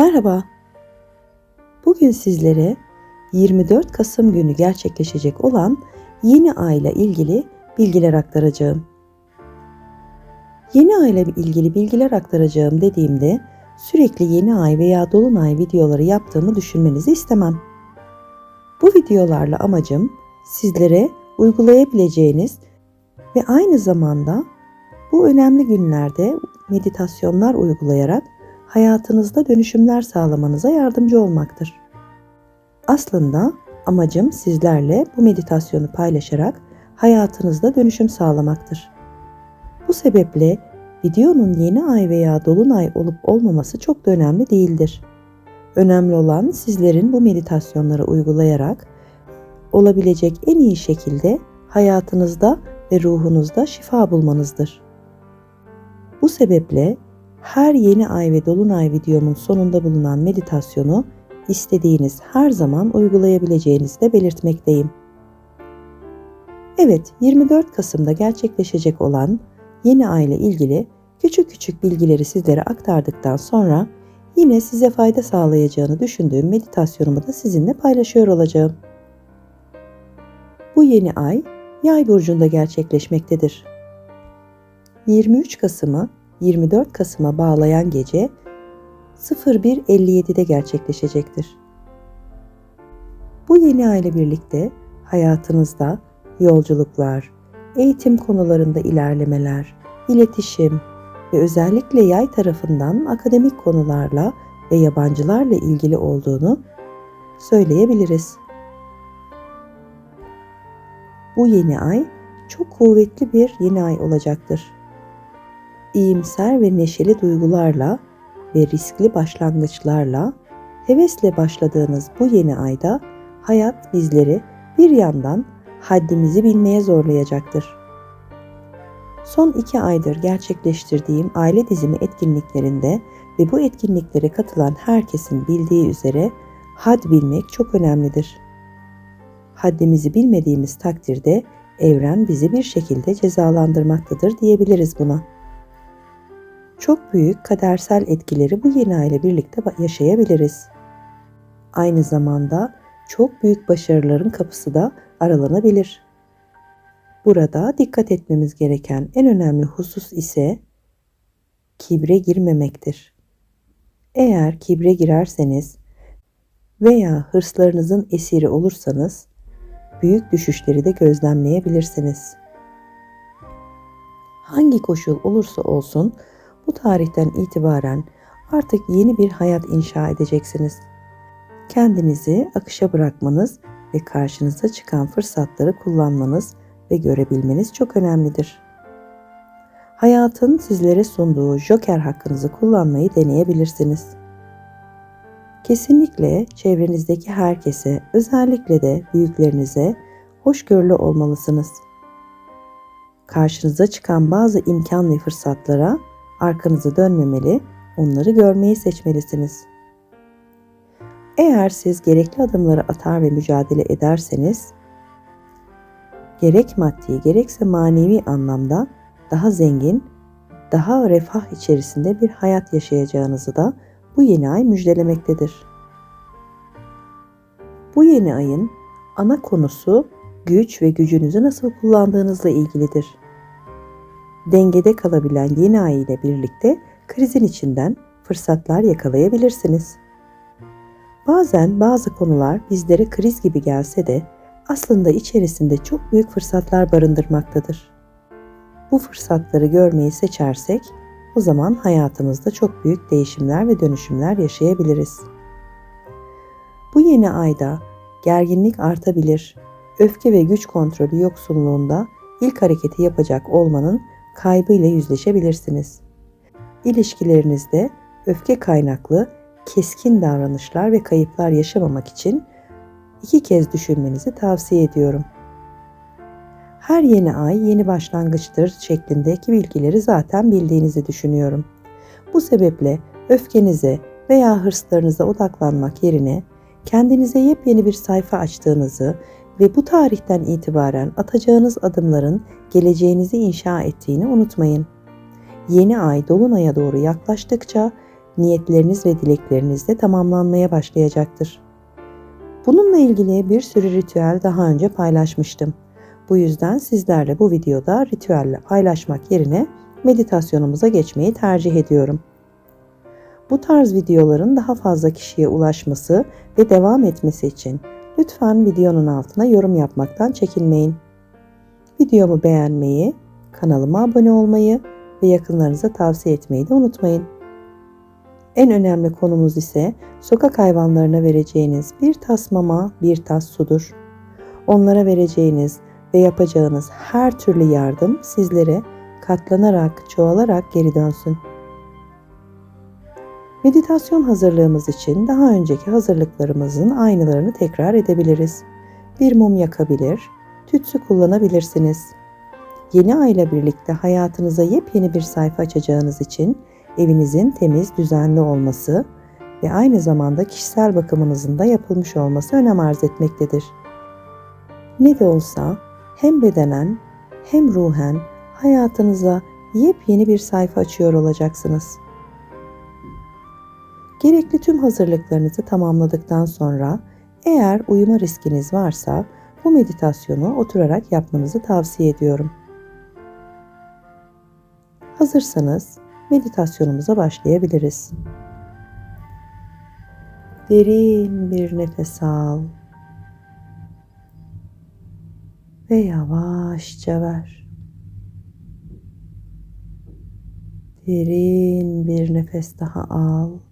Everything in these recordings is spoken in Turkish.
Merhaba. Bugün sizlere 24 Kasım günü gerçekleşecek olan yeni ay ile ilgili bilgiler aktaracağım. Yeni ay ile ilgili bilgiler aktaracağım dediğimde sürekli yeni ay veya dolunay videoları yaptığımı düşünmenizi istemem. Bu videolarla amacım sizlere uygulayabileceğiniz ve aynı zamanda bu önemli günlerde meditasyonlar uygulayarak hayatınızda dönüşümler sağlamanıza yardımcı olmaktır. Aslında amacım sizlerle bu meditasyonu paylaşarak hayatınızda dönüşüm sağlamaktır. Bu sebeple videonun yeni ay veya dolunay olup olmaması çok da önemli değildir. Önemli olan sizlerin bu meditasyonları uygulayarak olabilecek en iyi şekilde hayatınızda ve ruhunuzda şifa bulmanızdır. Bu sebeple her yeni ay ve dolunay videomun sonunda bulunan meditasyonu istediğiniz her zaman uygulayabileceğinizi de belirtmekteyim. Evet, 24 Kasım'da gerçekleşecek olan yeni ay ile ilgili küçük küçük bilgileri sizlere aktardıktan sonra yine size fayda sağlayacağını düşündüğüm meditasyonumu da sizinle paylaşıyor olacağım. Bu yeni ay Yay burcunda gerçekleşmektedir. 23 Kasım'ı 24 Kasım'a bağlayan gece 01.57'de gerçekleşecektir. Bu yeni ay ile birlikte hayatınızda yolculuklar, eğitim konularında ilerlemeler, iletişim ve özellikle yay tarafından akademik konularla ve yabancılarla ilgili olduğunu söyleyebiliriz. Bu yeni ay çok kuvvetli bir yeni ay olacaktır. İyimser ve neşeli duygularla ve riskli başlangıçlarla hevesle başladığınız bu yeni ayda hayat bizleri bir yandan haddimizi bilmeye zorlayacaktır. Son iki aydır gerçekleştirdiğim aile dizimi etkinliklerinde ve bu etkinliklere katılan herkesin bildiği üzere had bilmek çok önemlidir. Haddimizi bilmediğimiz takdirde evren bizi bir şekilde cezalandırmaktadır diyebiliriz buna. Çok büyük kadersel etkileri bu yeni ay ile birlikte yaşayabiliriz. Aynı zamanda çok büyük başarıların kapısı da aralanabilir. Burada dikkat etmemiz gereken en önemli husus ise kibre girmemektir. Eğer kibre girerseniz veya hırslarınızın esiri olursanız büyük düşüşleri de gözlemleyebilirsiniz. Hangi koşul olursa olsun bu tarihten itibaren artık yeni bir hayat inşa edeceksiniz. Kendinizi akışa bırakmanız ve karşınıza çıkan fırsatları kullanmanız ve görebilmeniz çok önemlidir. Hayatın sizlere sunduğu joker hakkınızı kullanmayı deneyebilirsiniz. Kesinlikle çevrenizdeki herkese, özellikle de büyüklerinize hoşgörülü olmalısınız. Karşınıza çıkan bazı imkan ve fırsatlara arkanızı dönmemeli, onları görmeyi seçmelisiniz. Eğer siz gerekli adımları atar ve mücadele ederseniz, gerek maddi gerekse manevi anlamda daha zengin, daha refah içerisinde bir hayat yaşayacağınızı da bu yeni ay müjdelemektedir. Bu yeni ayın ana konusu güç ve gücünüzü nasıl kullandığınızla ilgilidir. Dengede kalabilen yeni ay ile birlikte krizin içinden fırsatlar yakalayabilirsiniz. Bazen bazı konular bizlere kriz gibi gelse de aslında içerisinde çok büyük fırsatlar barındırmaktadır. Bu fırsatları görmeyi seçersek o zaman hayatımızda çok büyük değişimler ve dönüşümler yaşayabiliriz. Bu yeni ayda gerginlik artabilir. Öfke ve güç kontrolü yoksunluğunda ilk hareketi yapacak olmanın kaybıyla yüzleşebilirsiniz. İlişkilerinizde öfke kaynaklı keskin davranışlar ve kayıplar yaşamamak için iki kez düşünmenizi tavsiye ediyorum. Her yeni ay yeni başlangıçtır şeklindeki bilgileri zaten bildiğinizi düşünüyorum. Bu sebeple öfkenize veya hırslarınıza odaklanmak yerine kendinize yepyeni bir sayfa açtığınızı ve bu tarihten itibaren atacağınız adımların geleceğinizi inşa ettiğini unutmayın. Yeni ay dolunaya doğru yaklaştıkça niyetleriniz ve dilekleriniz de tamamlanmaya başlayacaktır. Bununla ilgili bir sürü ritüel daha önce paylaşmıştım. Bu yüzden sizlerle bu videoda ritüelle paylaşmak yerine meditasyonumuza geçmeyi tercih ediyorum. Bu tarz videoların daha fazla kişiye ulaşması ve devam etmesi için lütfen videonun altına yorum yapmaktan çekinmeyin. Videomu beğenmeyi, kanalıma abone olmayı ve yakınlarınıza tavsiye etmeyi de unutmayın. En önemli konumuz ise sokak hayvanlarına vereceğiniz bir tas mama, bir tas sudur. Onlara vereceğiniz ve yapacağınız her türlü yardım sizlere katlanarak, çoğalarak geri dönsün. Meditasyon hazırlığımız için daha önceki hazırlıklarımızın aynılarını tekrar edebiliriz. Bir mum yakabilir, tütsü kullanabilirsiniz. Yeni ay ile birlikte hayatınıza yepyeni bir sayfa açacağınız için evinizin temiz, düzenli olması ve aynı zamanda kişisel bakımınızın da yapılmış olması önem arz etmektedir. Ne de olsa hem bedenen hem ruhen hayatınıza yepyeni bir sayfa açıyor olacaksınız. Gerekli tüm hazırlıklarınızı tamamladıktan sonra eğer uyuma riskiniz varsa bu meditasyonu oturarak yapmanızı tavsiye ediyorum. Hazırsanız meditasyonumuza başlayabiliriz. Derin bir nefes al ve yavaşça ver. Derin bir nefes daha al.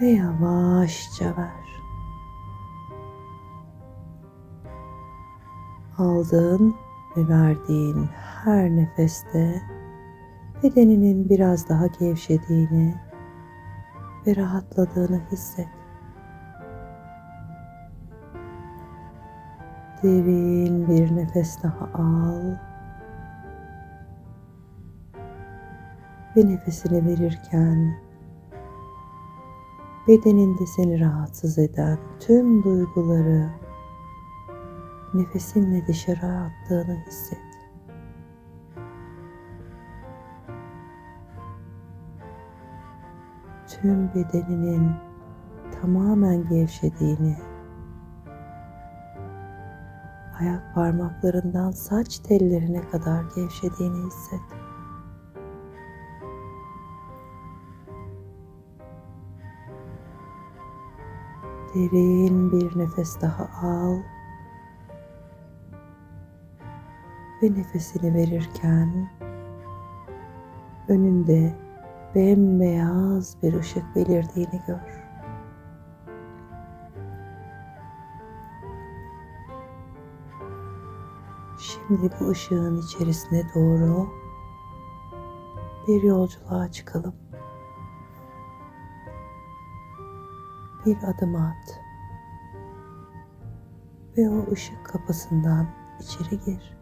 Ve yavaşça ver. Aldığın ve verdiğin her nefeste bedeninin biraz daha gevşediğini ve rahatladığını hisset. Derin bir nefes daha al. Ve nefesini verirken bedeninde seni rahatsız eden tüm duyguları nefesinle dışarı attığını hisset. Tüm bedeninin tamamen gevşediğini, ayak parmaklarından saç tellerine kadar gevşediğini hisset. Derin bir nefes daha al. Ve nefesini verirken önünde bembeyaz bir ışık belirdiğini gör. Şimdi bu ışığın içerisine doğru bir yolculuğa çıkalım. Bir adım at ve o ışık kapısından içeri gir.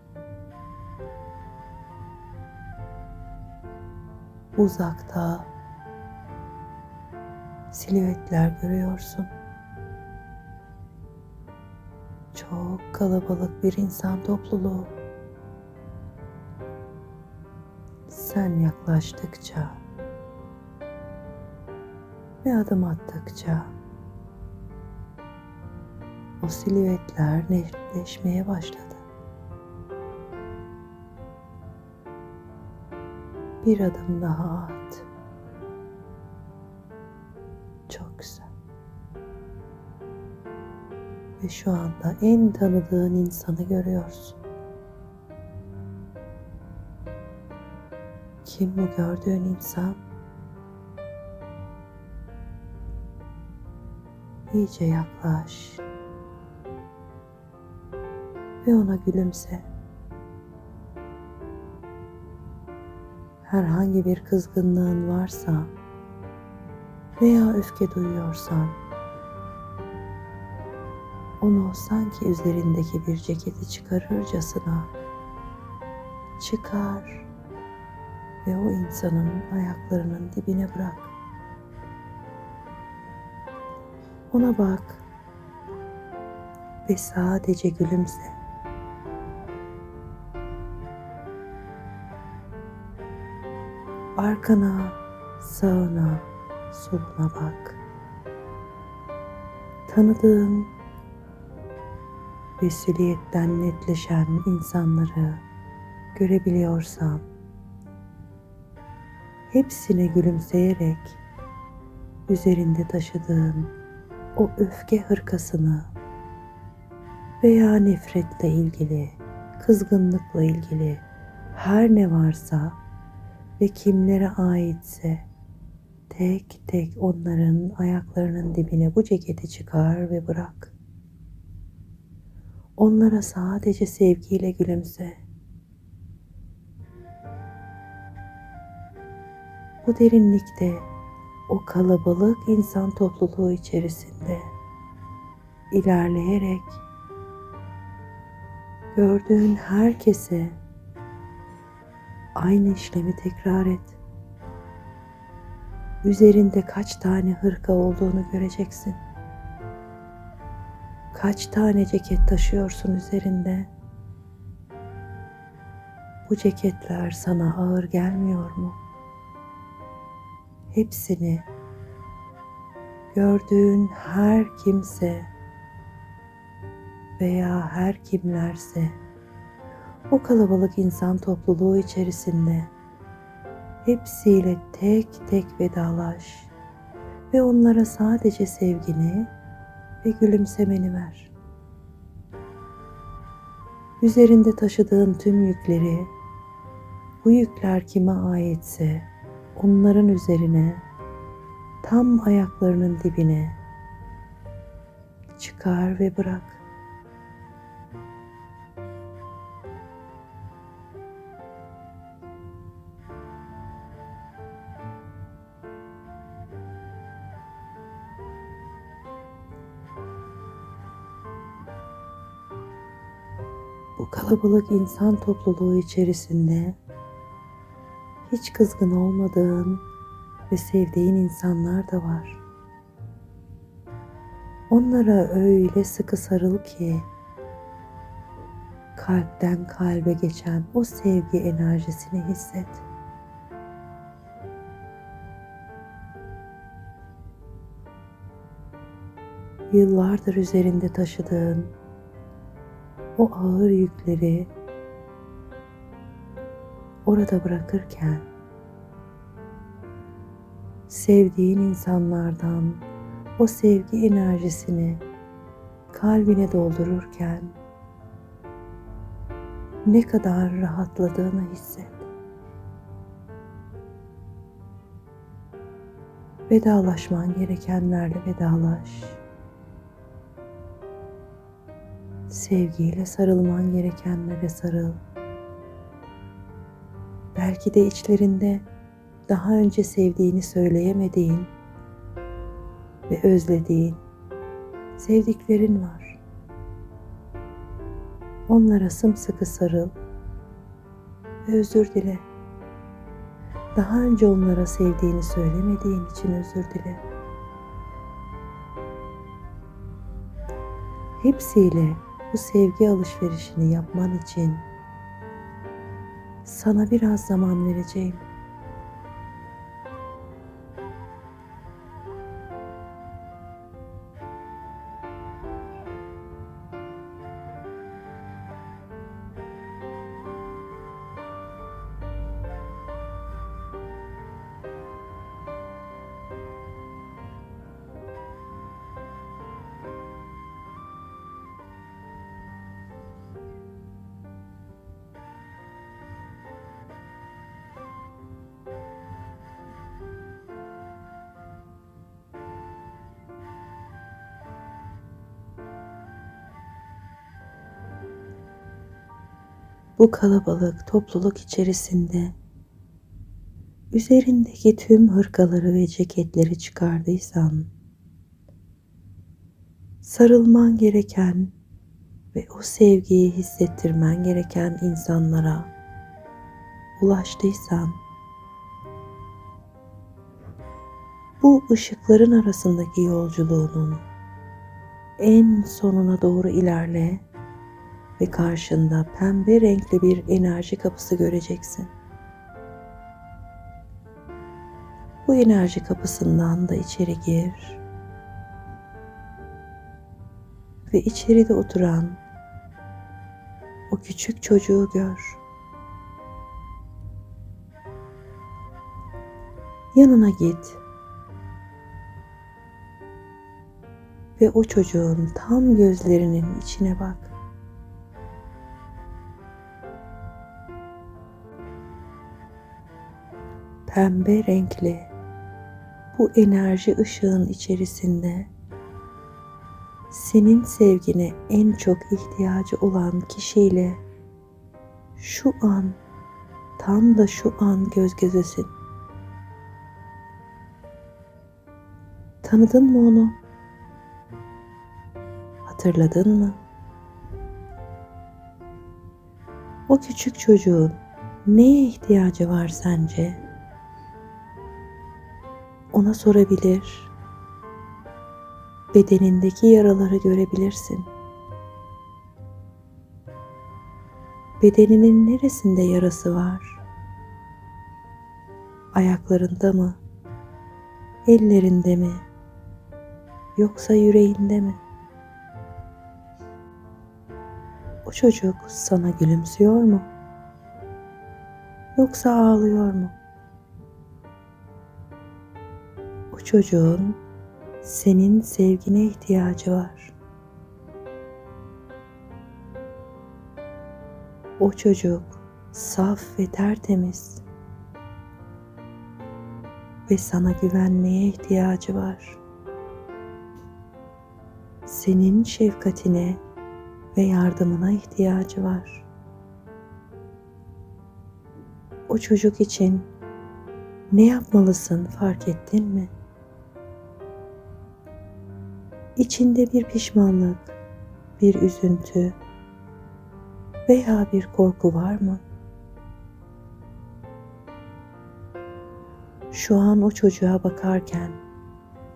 Uzakta silüetler görüyorsun. Çok kalabalık bir insan topluluğu. Sen yaklaştıkça ve adım attıkça o silüetler netleşmeye başladı. Bir adım daha at. Çok güzel. Ve şu anda en tanıdığın insanı görüyorsun. Kim bu gördüğün insan? İyice yaklaş. Ve ona gülümse. herhangi bir kızgınlığın varsa veya öfke duyuyorsan onu sanki üzerindeki bir ceketi çıkarırcasına çıkar ve o insanın ayaklarının dibine bırak. Ona bak ve sadece gülümse. Arkana, sağına, soluna bak. Tanıdığın ve siliyetten netleşen insanları görebiliyorsan hepsine gülümseyerek üzerinde taşıdığın o öfke hırkasını veya nefretle ilgili, kızgınlıkla ilgili her ne varsa ve kimlere aitse tek tek onların ayaklarının dibine bu ceketi çıkar ve bırak. Onlara sadece sevgiyle gülümse. Bu derinlikte o kalabalık insan topluluğu içerisinde ilerleyerek gördüğün herkese aynı işlemi tekrar et. Üzerinde kaç tane hırka olduğunu göreceksin. Kaç tane ceket taşıyorsun üzerinde? Bu ceketler sana ağır gelmiyor mu? Hepsini gördüğün her kimse veya her kimlerse o kalabalık insan topluluğu içerisinde hepsiyle tek tek vedalaş ve onlara sadece sevgini ve gülümsemeni ver. Üzerinde taşıdığın tüm yükleri, bu yükler kime aitse onların üzerine tam ayaklarının dibine çıkar ve bırak. Bu kalabalık insan topluluğu içerisinde hiç kızgın olmadığın ve sevdiğin insanlar da var. Onlara öyle sıkı sarıl ki kalpten kalbe geçen o sevgi enerjisini hisset. Yıllardır üzerinde taşıdığın o ağır yükleri orada bırakırken sevdiğin insanlardan o sevgi enerjisini kalbine doldururken ne kadar rahatladığını hisset. Vedalaşman gerekenlerle vedalaş. Sevgiyle sarılman gerekenlere sarıl. Belki de içlerinde daha önce sevdiğini söyleyemediğin ve özlediğin sevdiklerin var. Onlara sımsıkı sarıl ve özür dile. Daha önce onlara sevdiğini söylemediğin için özür dile. Hepsiyle bu sevgi alışverişini yapman için sana biraz zaman vereceğim. Bu kalabalık topluluk içerisinde üzerindeki tüm hırkaları ve ceketleri çıkardıysan sarılman gereken ve o sevgiyi hissettirmen gereken insanlara ulaştıysan bu ışıkların arasındaki yolculuğunun en sonuna doğru ilerle ve karşında pembe renkli bir enerji kapısı göreceksin. Bu enerji kapısından da içeri gir. Ve içeride oturan o küçük çocuğu gör. Yanına git. Ve o çocuğun tam gözlerinin içine bak. Pembe renkli bu enerji ışığın içerisinde senin sevgine en çok ihtiyacı olan kişiyle şu an tam da şu an göz gözesin. Tanıdın mı onu? Hatırladın mı? O küçük çocuğun neye ihtiyacı var sence? Ona sorabilir. Bedenindeki yaraları görebilirsin. Bedeninin neresinde yarası var? Ayaklarında mı? Ellerinde mi? Yoksa yüreğinde mi? O çocuk sana gülümsüyor mu? Yoksa ağlıyor mu? Çocuğun senin sevgine ihtiyacı var. O çocuk saf ve tertemiz ve sana güvenmeye ihtiyacı var. Senin şefkatine ve yardımına ihtiyacı var. O çocuk için ne yapmalısın fark ettin mi? İçinde bir pişmanlık, bir üzüntü veya bir korku var mı? Şu an o çocuğa bakarken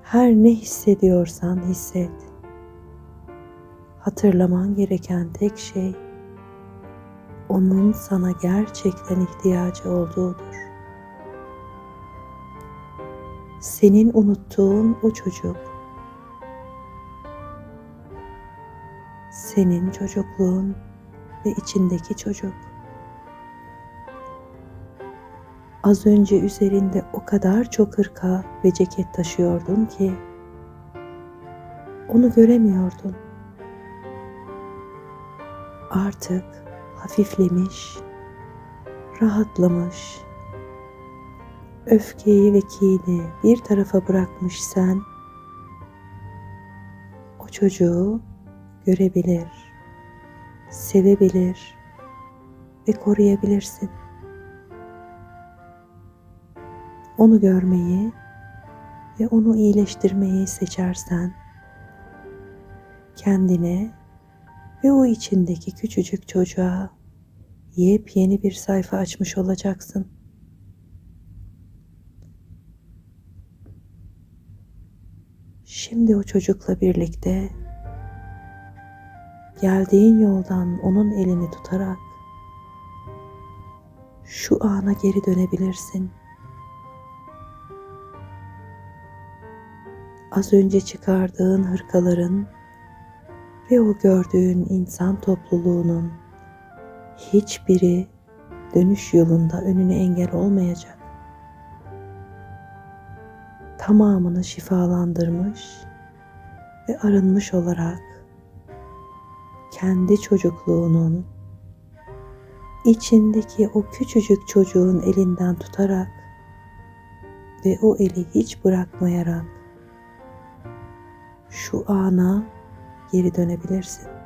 her ne hissediyorsan hisset. Hatırlaman gereken tek şey onun sana gerçekten ihtiyacı olduğudur. Senin unuttuğun o çocuk senin çocukluğun ve içindeki çocuk. Az önce üzerinde o kadar çok hırka ve ceket taşıyordun ki onu göremiyordun. Artık hafiflemiş, rahatlamış, öfkeyi ve kini bir tarafa bırakmış sen o çocuğu görebilir, sevebilir ve koruyabilirsin. Onu görmeyi ve onu iyileştirmeyi seçersen kendine ve o içindeki küçücük çocuğa yepyeni bir sayfa açmış olacaksın. Şimdi o çocukla birlikte geldiğin yoldan onun elini tutarak şu ana geri dönebilirsin. Az önce çıkardığın hırkaların ve o gördüğün insan topluluğunun hiçbiri dönüş yolunda önüne engel olmayacak. Tamamını şifalandırmış ve arınmış olarak kendi çocukluğunun içindeki o küçücük çocuğun elinden tutarak ve o eli hiç bırakmayarak şu ana geri dönebilirsin.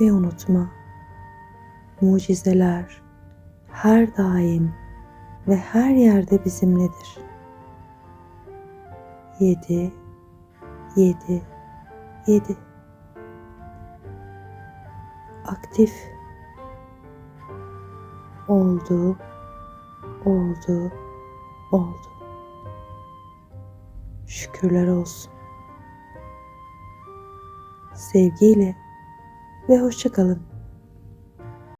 Ve unutma, mucizeler her daim ve her yerde bizimledir. Yedi, yedi, yedi. Aktif oldu Oldu. Oldu. Şükürler olsun. Sevgiyle ve hoşça kalın.